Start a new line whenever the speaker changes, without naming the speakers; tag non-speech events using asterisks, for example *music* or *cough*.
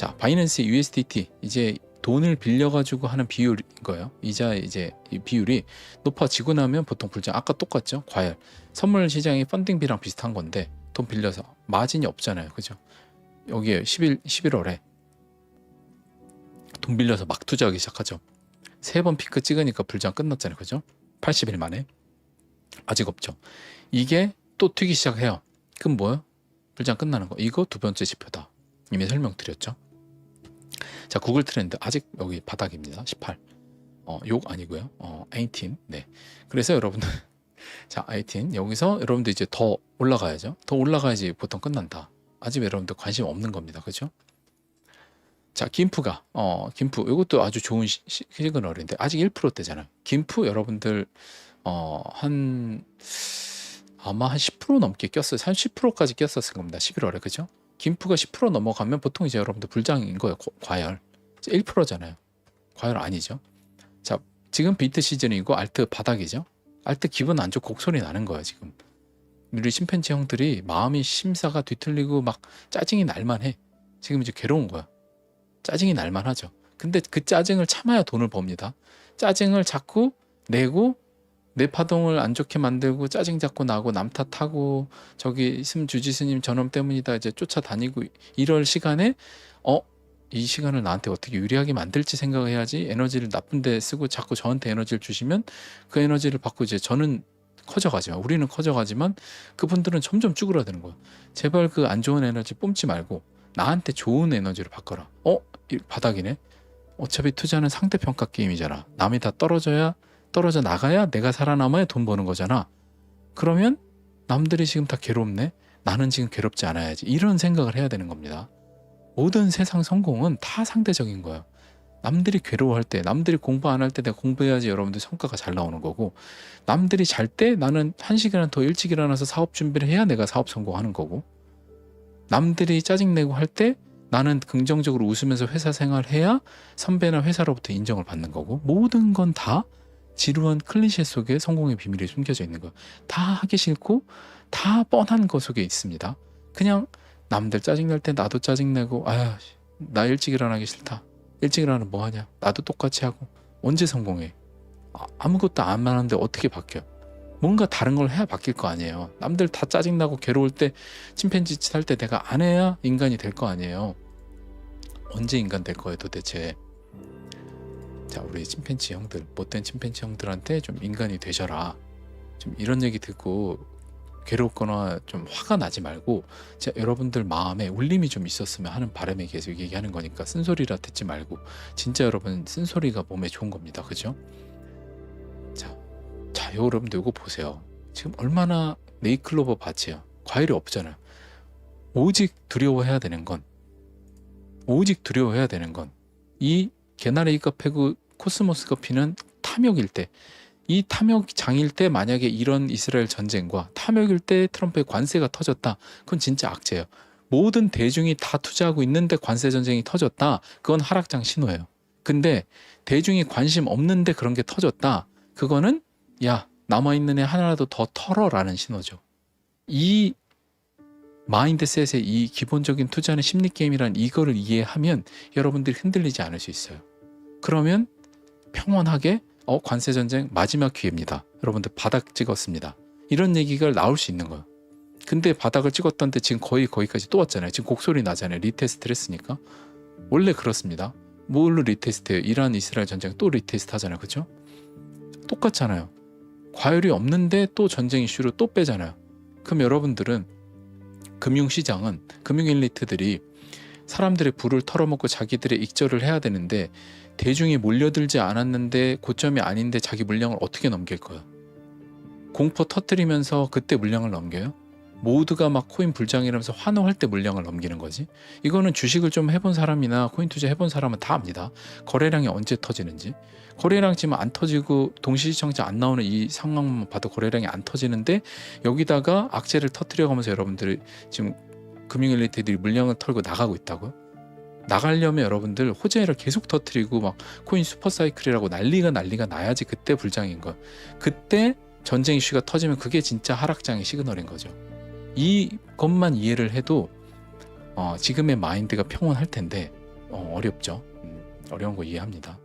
자, 바이낸스 USDT 이제 돈을 빌려가지고 하는 비율인 거예요. 이자 이제 이 비율이 높아지고 나면 보통 불장 아까 똑같죠. 과열 선물 시장이 펀딩비랑 비슷한 건데 돈 빌려서 마진이 없잖아요. 그죠? 여기에 11 11월에 돈 빌려서 막 투자하기 시작하죠. 세 번 피크 찍으니까 불장 끝났잖아요. 그죠? 80일 만에 아직 없죠. 이게 또 튀기 시작해요. 그럼 뭐야? 불장 끝나는 거. 이거 두 번째 지표다. 이미 설명드렸죠. 자, 구글 트렌드 아직 여기 바닥입니다. 18. 어, 욕 아니고요. 어, 18. 네. 그래서 여러분들 *laughs* 자, 18 여기서 여러분들 이제 더 올라가야죠. 더 올라가야지 보통 끝난다. 아직 여러분들 관심 없는 겁니다. 그죠? 자, 김프가 어, 김프 이것도 아주 좋은 시, 시, 시그널인데 아직 1%대잖아요. 김프 여러분들 어, 한 아마 한 10% 넘게 꼈어요. 한 10%까지 꼈었을 겁니다. 11월에 그죠? 김프가 10% 넘어가면 보통 이제 여러분들 불장인 거예요. 고- 과열. 1%잖아요. 과열 아니죠. 자, 지금 비트 시즌이고 알트 바닥이죠. 알트 기분 안 좋고 곡소리 나는 거야, 지금. 우리 심팬지 형들이 마음이 심사가 뒤틀리고 막 짜증이 날만해. 지금 이제 괴로운 거야. 짜증이 날만하죠. 근데 그 짜증을 참아야 돈을 법니다. 짜증을 자꾸 내고 내 파동을 안 좋게 만들고 짜증 자꾸 나고 남 탓하고 저기 있으면 주지스님 저놈 때문이다 이제 쫓아다니고 이럴 시간에 어? 이 시간을 나한테 어떻게 유리하게 만들지 생각을 해야지 에너지를 나쁜 데 쓰고 자꾸 저한테 에너지를 주시면 그 에너지를 받고 이제 저는 커져가지만 우리는 커져가지만 그분들은 점점 쭈그러드는 거야. 제발 그 안 좋은 에너지 뿜지 말고 나한테 좋은 에너지를 바꿔라. 어? 이 바닥이네. 어차피 투자는 상대평가 게임이잖아. 남이 다 떨어져야 떨어져 나가야 내가 살아남아야 돈 버는 거잖아. 그러면 남들이 지금 다 괴롭네. 나는 지금 괴롭지 않아야지. 이런 생각을 해야 되는 겁니다. 모든 세상 성공은 다 상대적인 거예요. 남들이 괴로워할 때, 남들이 공부 안 할 때 내가 공부해야지 여러분들 성과가 잘 나오는 거고, 남들이 잘 때 나는 한 시간 더 일찍 일어나서 사업 준비를 해야 내가 사업 성공하는 거고, 남들이 짜증내고 할 때 나는 긍정적으로 웃으면서 회사 생활해야 선배나 회사로부터 인정을 받는 거고, 모든 건 다 지루한 클리셰 속에 성공의 비밀이 숨겨져 있는 거예요. 다 하기 싫고, 다 뻔한 거 속에 있습니다. 그냥 남들 짜증낼 때 나도 짜증내고 아야 나 일찍 일어나기 싫다. 일찍 일어나면 뭐하냐? 나도 똑같이 하고. 언제 성공해? 아, 아무것도 안 하는데 어떻게 바뀌어? 뭔가 다른 걸 해야 바뀔 거 아니에요. 남들 다 짜증나고 괴로울 때 침팬지 짓할때 내가 안 해야 인간이 될 거 아니에요. 언제 인간 될 거예요 도대체 자 우리 침팬지 형들 못된 침팬지 형들한테 좀 인간이 되셔라 좀 이런 얘기 듣고 괴롭거나 좀 화가 나지 말고 자, 여러분들 마음에 울림이 좀 있었으면 하는 바람에 계속 얘기하는 거니까 쓴소리라 듣지 말고 진짜 여러분 쓴소리가 몸에 좋은 겁니다. 그죠? 자, 자 여러분들 이거 보세요. 지금 얼마나 네이클로버 밭이야. 과일이 없잖아요. 오직 두려워해야 되는 건 오직 두려워해야 되는 건 이 개나리가 패고 코스모스가 피는 탐욕일 때 이 탐욕장일 때 만약에 이런 이스라엘 전쟁과 탐욕일 때 트럼프의 관세가 터졌다. 그건 진짜 악재예요. 모든 대중이 다 투자하고 있는데 관세 전쟁이 터졌다. 그건 하락장 신호예요. 근데 대중이 관심 없는데 그런 게 터졌다. 그거는 야 남아 있는 애 하나라도 더 털어라는 신호죠. 이 마인드셋의 이 기본적인 투자는 심리 게임이란 이거를 이해하면 여러분들이 흔들리지 않을 수 있어요. 그러면 평온하게 어 관세 전쟁 마지막 기회입니다. 여러분들 바닥 찍었습니다. 이런 얘기가 나올 수 있는 거예요. 근데 바닥을 찍었던데 지금 거의 거기까지 또 왔잖아요. 지금 곡소리 나잖아요. 리테스트를 했으니까 원래 그렇습니다. 뭘로 리테스트해요? 이란 이스라엘 전쟁 또 리테스트 하잖아요. 그죠? 똑같잖아요. 과열이 없는데 또 전쟁 이슈로 또 빼잖아요. 그럼 여러분들은 금융시장은 금융 엘리트들이 사람들의 부를 털어먹고 자기들의 익절을 해야 되는데 대중이 몰려들지 않았는데 고점이 아닌데 자기 물량을 어떻게 넘길 거야? 공포 터뜨리면서 그때 물량을 넘겨요? 모두가 막 코인 불장이라면서 환호할 때 물량을 넘기는 거지. 이거는 주식을 좀 해본 사람이나 코인 투자 해본 사람은 다 압니다. 거래량이 언제 터지는지. 거래량 지금 안 터지고 동시 시청자 안 나오는 이 상황만 봐도 거래량이 안 터지는데 여기다가 악재를 터뜨려가면서 여러분들이 지금 금융 엘리트들이 물량을 털고 나가고 있다고요? 나가려면 여러분들 호재를 계속 터뜨리고 막 코인 슈퍼사이클이라고 난리가 난리가 나야지 그때 불장인 거. 그때 전쟁 이슈가 터지면 그게 진짜 하락장의 시그널인 거죠. 이것만 이해를 해도 어, 지금의 마인드가 평온할 텐데 어, 어렵죠. 음, 어려운 거 이해합니다.